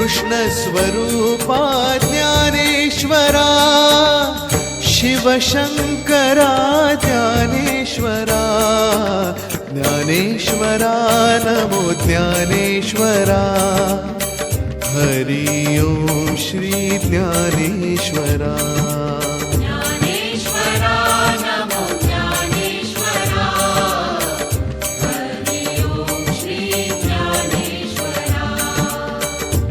कृष्णस्वरूपा Dnyaneshwara Shivashankara Dnyaneshwara Dnyaneshwara नमो Dnyaneshwara. Hari ओं Shri Dnyaneshwara.